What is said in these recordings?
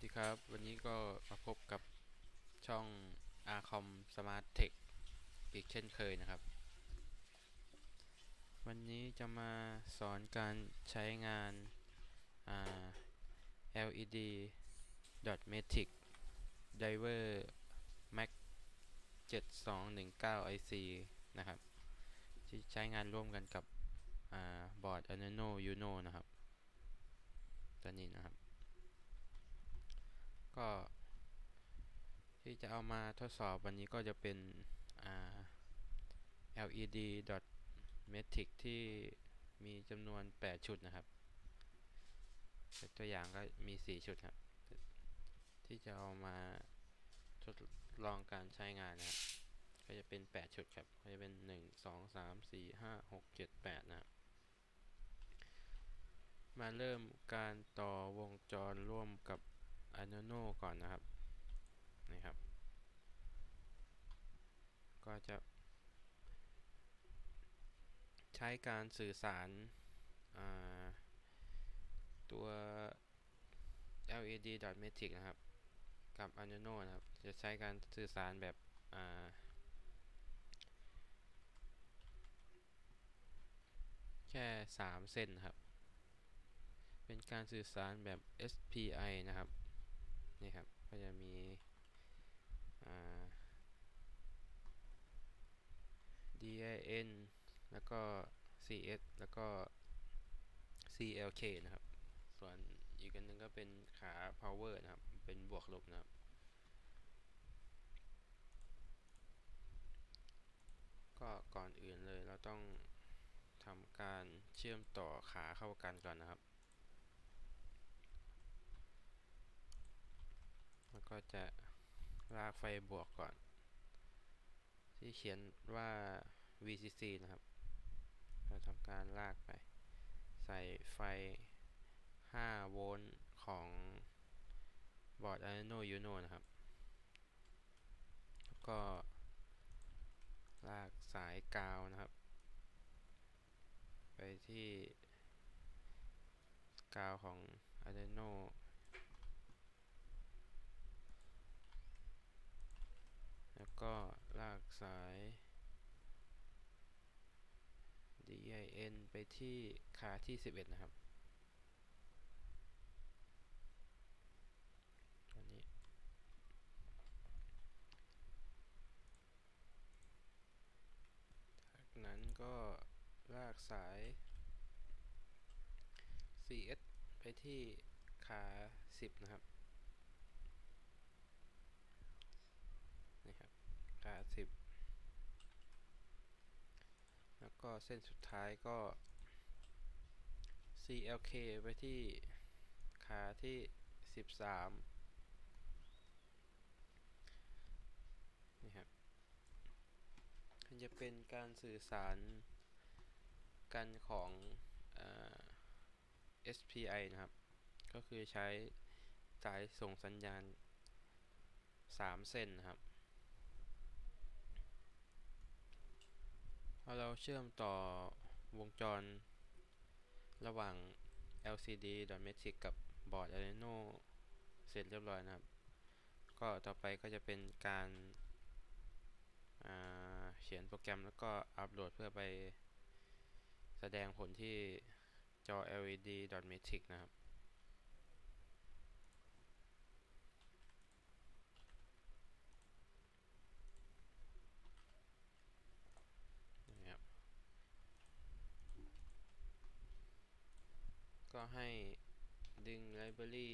สดีครับ วันนี้ก็มาพบกับช่อง Arcom Smart Tech อีกเช่นเคยนะครับ วันนี้จะมาสอนการใช้งาน LED dot matrix driver mac 7219 IC นะครับ ที่ใช้งานร่วมกันกับบอร์ด Arduino Uno นะครับ ตัวนี้นะครับ ก็ ที่จะเอามาทดสอบวันนี้ก็จะเป็น LED dot matrix ที่มีจำนวน 8 ชุดนะครับ ตัวอย่างก็มี 4 ชุดครับ ที่จะเอามาทดลองการใช้งานนะครับ ก็จะเป็น 8 ชุดครับ ก็จะเป็น 1 2 3 4 5 6 7 8 นะครับ มาเริ่มการต่อวงจรร่วมกับ Arduino ก่อนนะครับนี่ครับ ก็จะ ใช้การสื่อสารตัว LED dot matrix นะครับ กับ Arduino นะครับ จะใช้การสื่อสารแบบแค่ 3 เส้นครับ เป็นการสื่อสารแบบ SPI นะครับ นี่ครับ ก็จะมี DIN แล้วก็ CS แล้วก็ CLK นะครับ ส่วนอีกอันหนึงก็เป็นขา power นะครับ เป็นบวกลบนะครับก็ก่อนอื่นเลยเราต้องทำการเชื่อมต่อขาเข้ากันก่อนนะครับ แล้ว ก็จะลากไฟบวกก่อน ที่เขียนว่า VCC นะครับ เราทำการลากไป ใส่ไฟ 5 โวลต์ของบอร์ด Arduino Uno นะครับ แล้วก็ ลากสายกาวนะครับ ไปที่กาวของ Arduino แล้วก็ลากสาย DIN ไปที่ขาที่ 11 นะครับตัวนี้ จากนั้นก็ลากสาย CS ไปที่ขา 10 นะครับ นี่ครับขา 10 แล้ว ก็เส้นสุดท้ายก็ CLK ไปที่ขาที่ 13 นี่ครับมันจะเป็นการสื่อสารกันของอ SPI นะครับ ก็คือใช้สายส่งสัญญาณ 3 เส้นนะครับ อเราเชื่อมต่อวงจร ระหว่าง LCD dot matrix กับบอร์ด Arduino เสร็จเรียบร้อยนะครับ ก็ต่อไปก็จะเป็นการเขียนโปรแกรมแล้วก็อัปโหลดเพื่อไปแสดงผลที่จอ LED dot matrix นะครับนะครับ ก็ให้ดึงไลบรารี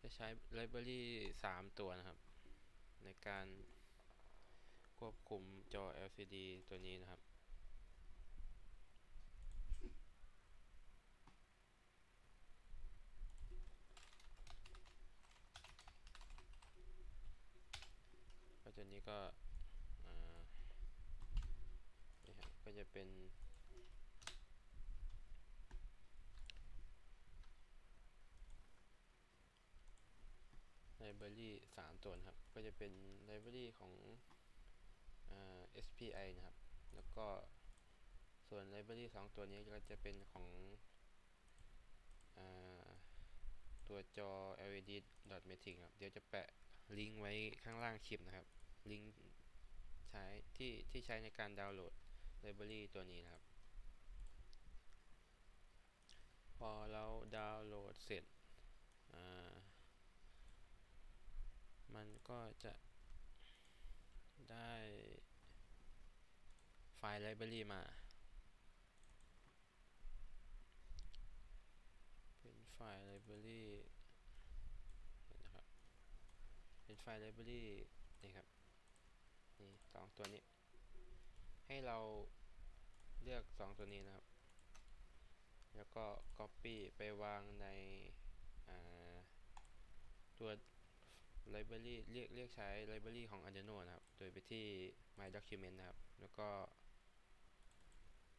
จะใช้ไลบรารี3ตัวนะครับ ในการควบคุมจอ LCD ตัวนี้นะครับก็ตัวนี้ก็ ก็จะเป็น ไลบรารี3ตัวนะครับ ก็จะเป็นไลบรารีของ SPI นะครับ แล้วก็ส่วนไลบรารี2ตัวนี้ก็จะเป็นของอตัวจอ LED dot .matrix ครับ เดี๋ยวจะแปะลิงก์ไว้ข้างล่างคลิปนะครับ ลิงก์ใช้ที่ที่ใช้ในการดาวน์โหลดไลบรารีตัวนี้นะครับ พอเราดาวน์โหลดเสร็จ มันก็จะได้ไฟล์ไลบรารีมา เป็นไฟล์ไลบรารีนะครับ เป็นไฟล์ไลบรารีนี่ครับ นี่สองตัวนี้ ให้เราเลือกสองตัวนี้นะครับ แล้วก็ Copy ไปวางในตัว Library เรียกเรียกใช้ Library ของ Arduino นะครับ โดยไปที่ My Document นะครับ แล้วก็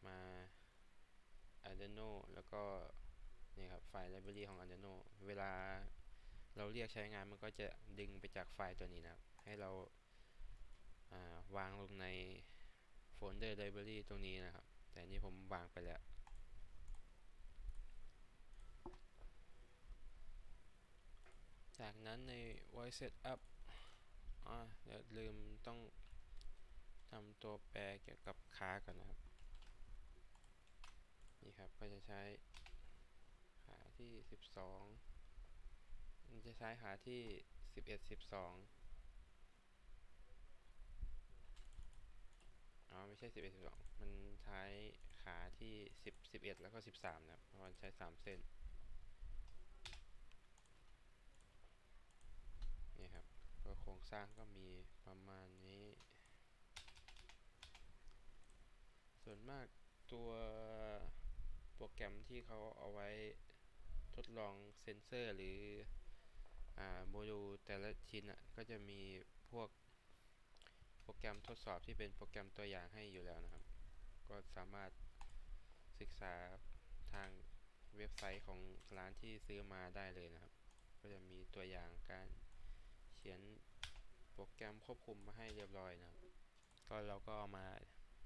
มา Arduino แล้วก็นี่ครับไฟล์ Library ของ Arduino เวลาเราเรียกใช้งานมันก็จะดึงไปจากไฟล์ตัวนี้นะครับ ให้เราวางลงในโฟลเดอร์ Library ตรงนี้นะครับ แต่นี้ผมวางไปแล้ว จากนั้นใน voice setup อ่าอย่าลืมต้องทำตัวแปรเกี่ยวกับขาก่อนนะครับ นี่ครับก็จะใช้ขาที่ 12 มันจะใช้ขาที่ 11 12อ๋อไม่ใช่ 11 12 มันใช้ขาที่ 10 11 แล้วก็ 13 นะครับเพราะมันใช้ 3 เส้นครับก็โครงสร้างก็มีประมาณนี้ ส่วนมากตัวโปรแกรมที่เขาเอาไว้ทดลองเซนเซอร์หรือโมดูลแต่ละชิ้นก็จะมีพวกโปรแกรมทดสอบที่เป็นโปรแกรมตัวอย่างให้อยู่แล้วนะครับ ก็สามารถศึกษาทางเว็บไซต์ของร้านที่ซื้อมาได้เลยนะครับ ก็จะมีตัวอย่างการเขียน โปรแกรมควบคุมมาให้เรียบร้อยนะครับ ก็เราก็เอามา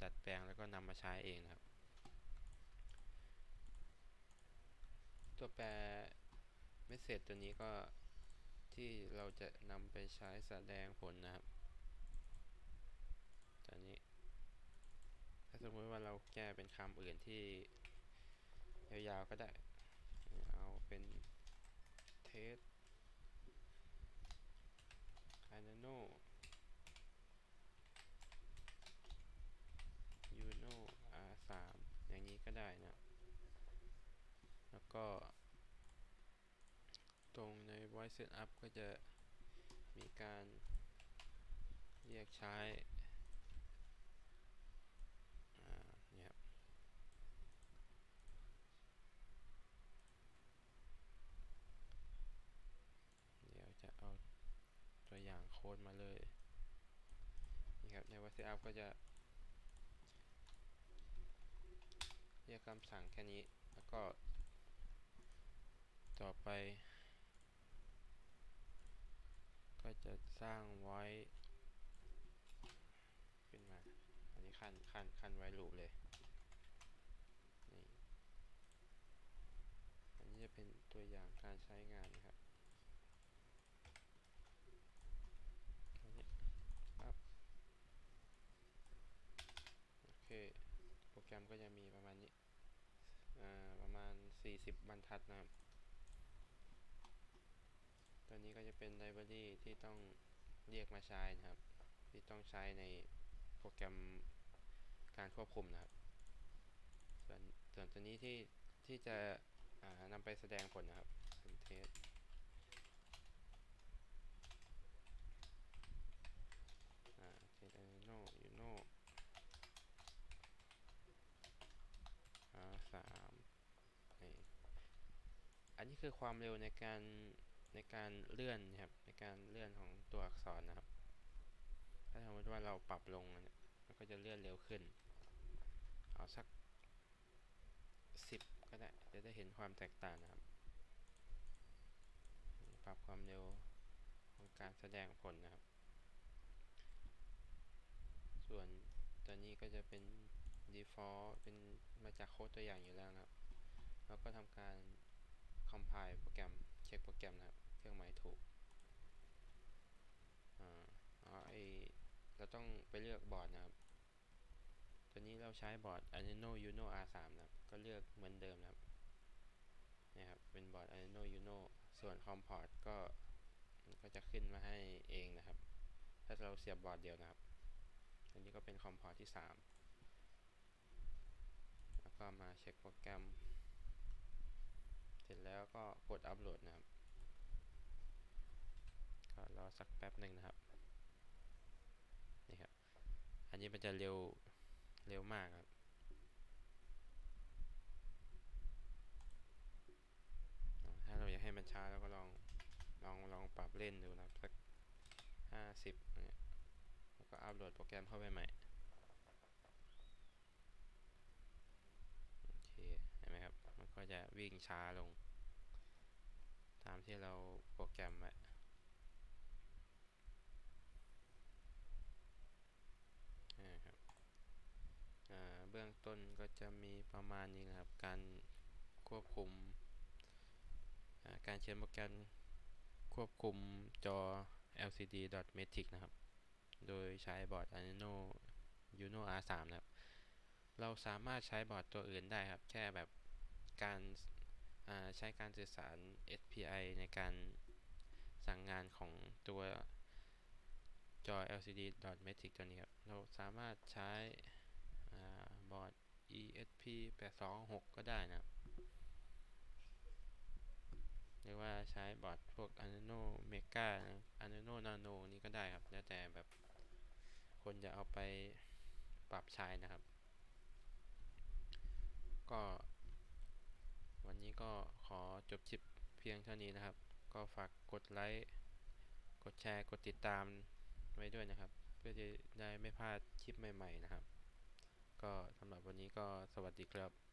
ดัดแปลงแล้วก็นำมาใช้เองนะครับ ตัวแปรเมสเซจตัวนี้ก็ที่เราจะนำไปใช้แสดงผลนะครับตัวนี้ ถ้าสมมติว่าเราแก้เป็นคำอื่นที่ยาวๆก็ได้ เอาเป็นเทสคานาโนยูโน R3 อย่างนี้ก็ได้นะ แล้วก็ ตรงใน voice setup ก็จะมีการเรียกใช้นี่ครับ เดี๋ยวจะเอาตัวอย่างโค้ดมาเลย นี่ครับใน voice setup ก็จะ เรียกคำสั่งแค่นี้ แล้วก็ ต่อไป ก็จะสร้างไว้ ขึ้นมา อันนี้ขั้นขั้นขั้นไว้ลูปเลย นี่ อันนี้จะเป็นตัวอย่างการใช้งานนะครับอันนี้ครับ โอเค โปรแก็จะมีประมาณนี้ประมาณ 40 บรรทัดนะครับ ตัวนี้ก็จะเป็นไลบรารีที่ต้องเรียกมาใช้นะครับ ที่ต้องใช้ในโปรแกรมการควบคุมนะครับ ส่วนส่วนตัวนี้ที่ที่จะนำไปแสดงผลนะครับเป็นเทสเทสโนยูโน R3 นี่อันนี้ คือความเร็วในการในการเลื่อนนะครับ ในการเลื่อนของตัวอักษรนะครับ ถ้าสมมติว่าเราปรับลงเนี่ยมันก็จะเลื่อนเร็วขึ้น เอาสัก 10 ก็ได้ จะได้เห็นความแตกต่างนะครับ ปรับความเร็วของการแสดงผลนะครับ ส่วนตัวนี้ก็จะเป็น default เป็นมาจากโค้ดตัวอย่างอยู่แล้วนะครับแล้วก็ทำการ compile โปรแกรม เช็คโปรแกรมนะครับ เครื่องหมายถูกอ่าอ๋อไอเราต้องไปเลือกบอร์ดนะครับ ตัวนี้เราใช้บอร์ด Adreno Uno R3 นะครับ ก็เลือกเหมือนเดิมนะครับนี่ครับ เป็นบอร์ด Adreno Uno ส่วนคอมพอร์ตก็ก็จะขึ้นมาให้เองนะครับ ถ้าเราเสียบบอร์ดเดียวนะครับอันนี้ก็เป็นคอมพอร์ตที่ 3 แล้วก็มาเช็คโปรแกรม ร็จแล้วก็กดอัปโหลดนะครับ ก็รอสักแป๊บหนึ่งนะครับ นี่ครับ อันนี้มันจะเร็ว เร็วมากครับถ้าเราอยากให้มันช้าเราก็ลอง ลอง ลองปรับเล่นดูนะครับสักห้าสิบเนี่ยแล้วก็อัปโหลดโปรแกรมเข้าไปใหม่ โอเค เห็นไหมครับ มันก็ จะวิ่งช้าลง ตามที่เราโปรแกรมไว้นะครับเบื้องต้นก็จะมีประมาณนี้นะครับ การควบคุม การเขียนโปรแกรมควบคุมจอ LCD Matrix นะครับ โดยใช้บอร์ด Adreno Uno R3 นะครับ เราสามารถใช้บอร์ดตัวอื่นได้ครับ แค่แบบ การใช้การสื่อสาร SPI ในการสั่งงานของตัวจอ LCD Matrix ตัวนี้ครับ เราสามารถใช้บอร์ด ESP 826ก็ได้นะครับหรือว่าใช้บอร์ดพวก Adreno Mega Adreno Nano นี้ก็ได้ครับ แล้วแต่แบบคนจะเอาไปปรับใช้นะครับ ก็ วันนี้ก็ขอจบคลิปเพียงเท่านี้นะครับ ก็ฝากกดไลค์ กดแชร์ กดติดตามไว้ด้วยนะครับ เพื่อจะได้ไม่พลาดคลิปใหม่ ๆ นะครับ ก็สำหรับวันนี้ก็สวัสดีครับ